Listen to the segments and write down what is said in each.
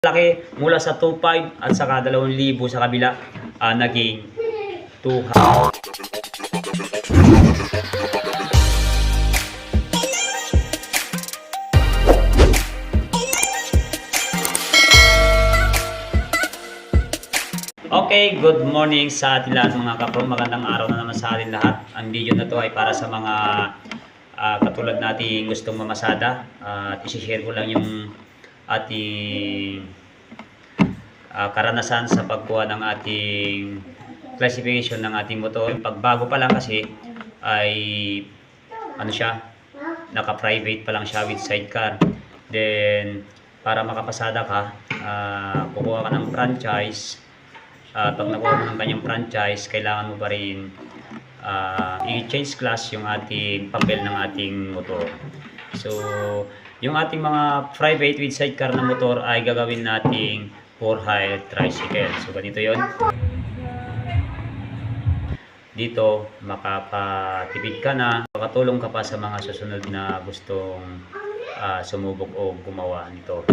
laki mula sa 2.5 at saka 2,000 sa kabila ah, naging 200. Okay, good morning sa ating lahat mga kapro. Magandang araw na naman sa ating lahat. Ang video na to ay para sa mga ah, katulad nating gustong mamasada. Ah, at isi-share ko lang yung ating ah, karanasan sa pagkuha ng ating classification ng ating motor. Pagbago pa lang kasi ay ano siya, naka-private pa lang siya with sidecar. Then, para makapasada ka, ah, kukuha ka ng franchise. At pag nakuha mo ng kanyang franchise, kailangan mo pa rin ah, i-change class yung ating papel ng ating motor. So, yung ating mga private with sidecar na motor ay gagawin nating for hire tricycle. So, ganito yon dito makapatipid ka na. Makatulong ka pa sa mga susunod na gustong ah, sumubok o gumawa nito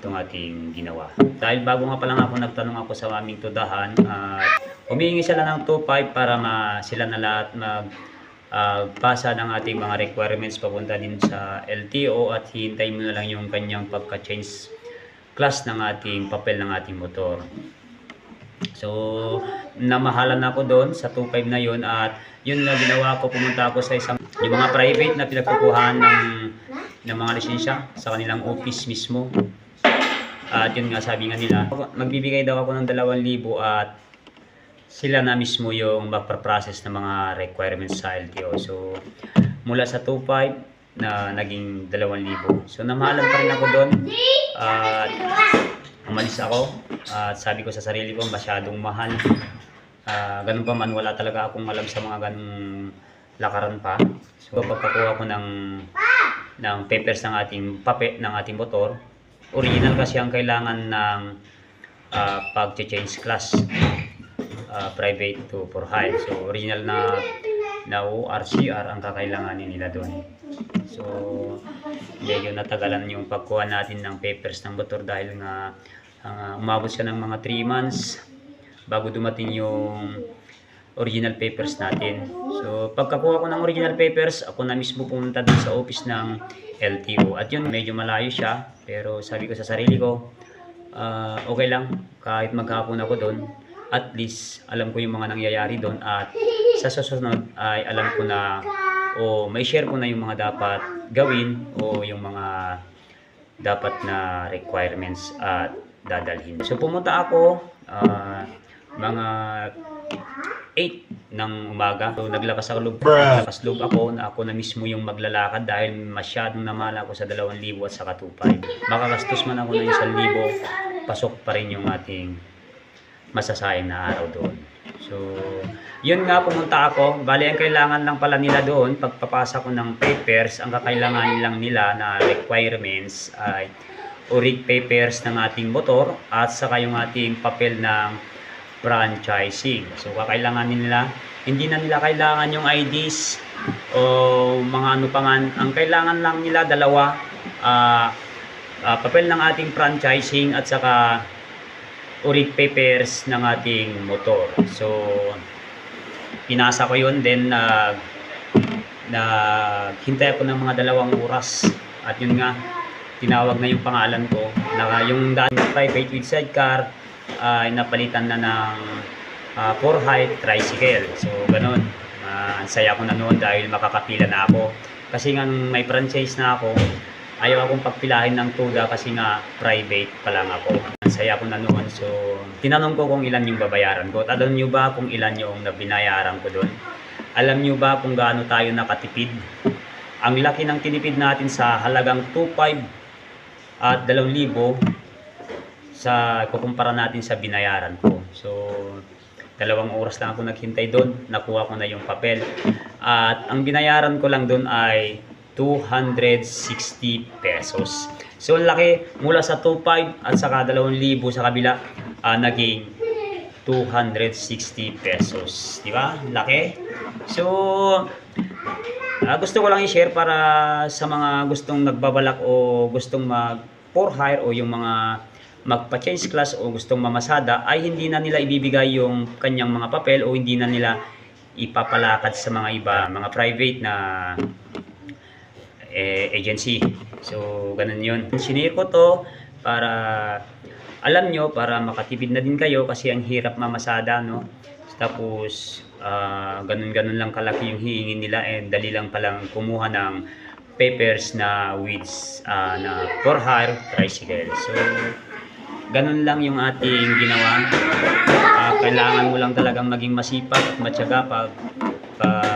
itong ating ginawa. Dahil bago nga pa lang ako nagtanong ako sa aming tudahan at humihingi sila ng 2.5 para ma, sila na lahat mag ah, pasa ng ating mga requirements papunta din sa LTO at hintay mo na lang yung kanyang pagka-change class ng ating papel ng ating motor So, namahalan ako doon sa 2.5 na yun at yun na ginawa ko, pumunta ako sa isang, yung mga private na pinagkukuhan ng, ng mga lisensya sa kanilang office mismo. At yun nga, sabi nga nila, magbibigay daw ako ng 2,000 at sila na mismo yung magpa-process ng mga requirements sa LTO. So, mula sa 2.5 na naging 2,000. So, namahalan pa rin ako doon. At umalis ako at sabi ko sa sarili ko masyadong mahal Ah, ganun pa man wala talaga akong alam sa mga ganung lakaran pa so pagkakuha ko ng ng papers ng ating pape ng ating motor original kasi ang kailangan ng ah, pag-change class ah, private to for hire so original na na ORCR ang kakailanganin nila doon so medyo natagalan yung pagkuha natin ng papers ng motor dahil nga ah, umabot siya ng mga 3 months bago dumating yung original papers natin. So, pagkakuha ko ng original papers, ako na mismo pumunta dun sa office ng LTO. At yun, medyo malayo siya. Pero sabi ko sa sarili ko, ah, okay lang, kahit maghapon ako doon, at least alam ko yung mga nangyayari doon at sa susunod ay alam ko na o may share ko na yung mga dapat gawin o yung mga dapat na requirements at dadalhin. So pumunta ako ah, mga 8 ng umaga. So naglakas ako loob, naglakas loob ako na ako na mismo yung maglalakad dahil masyadong namala ako sa 2,000 at saka 2,500. Makagastos man ako ng 1,000, pasok pa rin yung ating masasayang na araw doon. So, yun nga pumunta ako. Bali, ang kailangan lang pala nila doon, pagpapasa ko ng papers, ang kakailangan lang nila na requirements ay urig papers ng ating motor at saka yung ating papel ng franchising. So, kakailanganin nila, hindi na nila kailangan yung IDs o mga ano pa man. Ang kailangan lang nila dalawa, ah, ah, papel ng ating franchising at saka urig papers ng ating motor. So, pinasa ko yun, then nag naghintay ako ng mga dalawang oras. At yun nga, tinawag na yung pangalan ko. Na yung daan private with sidecar ay napalitan na ng uh, for height tricycle. So, ganun. Ah, ang saya ko na noon dahil makakapila na ako. Kasi nga may franchise na ako, ayaw akong pagpilahin ng tuda kasi nga private pa lang ako. Saya ko na noon. So, tinanong ko kung ilan yung babayaran ko. At alam nyo ba kung ilan yung nabinayaran ko doon? Alam nyo ba kung gaano tayo nakatipid? Ang laki ng tinipid natin sa halagang 2.5 at 2,000 sa kukumpara natin sa binayaran ko. So, dalawang oras lang ako naghintay doon. Nakuha ko na yung papel. At ang binayaran ko lang doon ay 260 pesos. So, ang laki mula sa 2.5 at saka 2,000 sa kabila, ah, naging 260 pesos. Di ba? Laki. So, ah, gusto ko lang i-share para sa mga gustong nagbabalak o gustong mag for hire o yung mga magpa-change class o gustong mamasada ay hindi na nila ibibigay yung kanyang mga papel o hindi na nila ipapalakad sa mga iba, mga private na eh, agency. So, ganun yun. Sinare ko to para alam nyo, para makatipid na din kayo kasi ang hirap mamasada, no? Tapos, ah, ganun-ganun lang kalaki yung hihingin nila and dali lang palang kumuha ng papers na with ah, na for hire tricycle. So, ganun lang yung ating ginawa. Ah, kailangan mo lang talagang maging masipag at matyaga pag, pag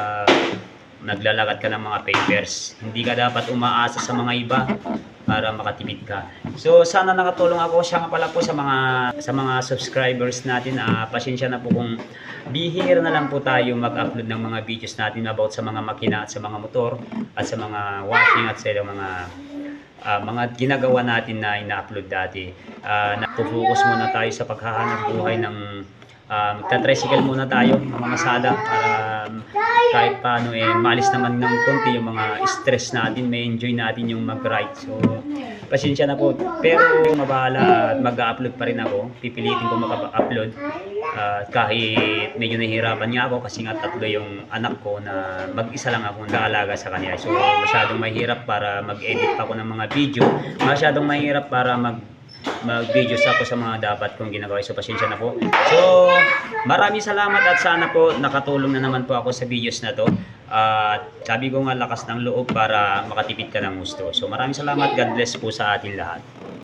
naglalakad ka ng mga papers. Hindi ka dapat umaasa sa mga iba para makatipid ka. So sana nakatulong ako siya nga pala po sa mga sa mga subscribers natin. Ah, pasensya na po kung bihira na lang po tayo mag-upload ng mga videos natin about sa mga makina at sa mga motor at sa mga washing at sa mga ah, mga ginagawa natin na ina-upload dati. Uh, Nagpo-focus muna tayo sa paghahanap buhay ng uh, magta-tricycle muna tayo, mga masada para kahit paano eh malis naman ng konti yung mga stress natin, may enjoy natin yung mag-ride. So, pasensya na po. Pero mabahala at mag-upload pa rin ako. Pipilitin ko maka-upload. Ah, kahit medyo nahihirapan nga ako kasi nga tatlo yung anak ko na mag-isa lang ako nag-aalaga sa kanila. So, masyadong mahirap para mag-edit pa ako ng mga video. Masyadong mahirap para mag mag-videos ako sa mga dapat kong ginagawa. So, pasensya na po. So, maraming salamat at sana po nakatulong na naman po ako sa videos na to. At sabi ko nga lakas ng loob para makatipid ka ng gusto. So, maraming salamat. God bless po sa atin lahat.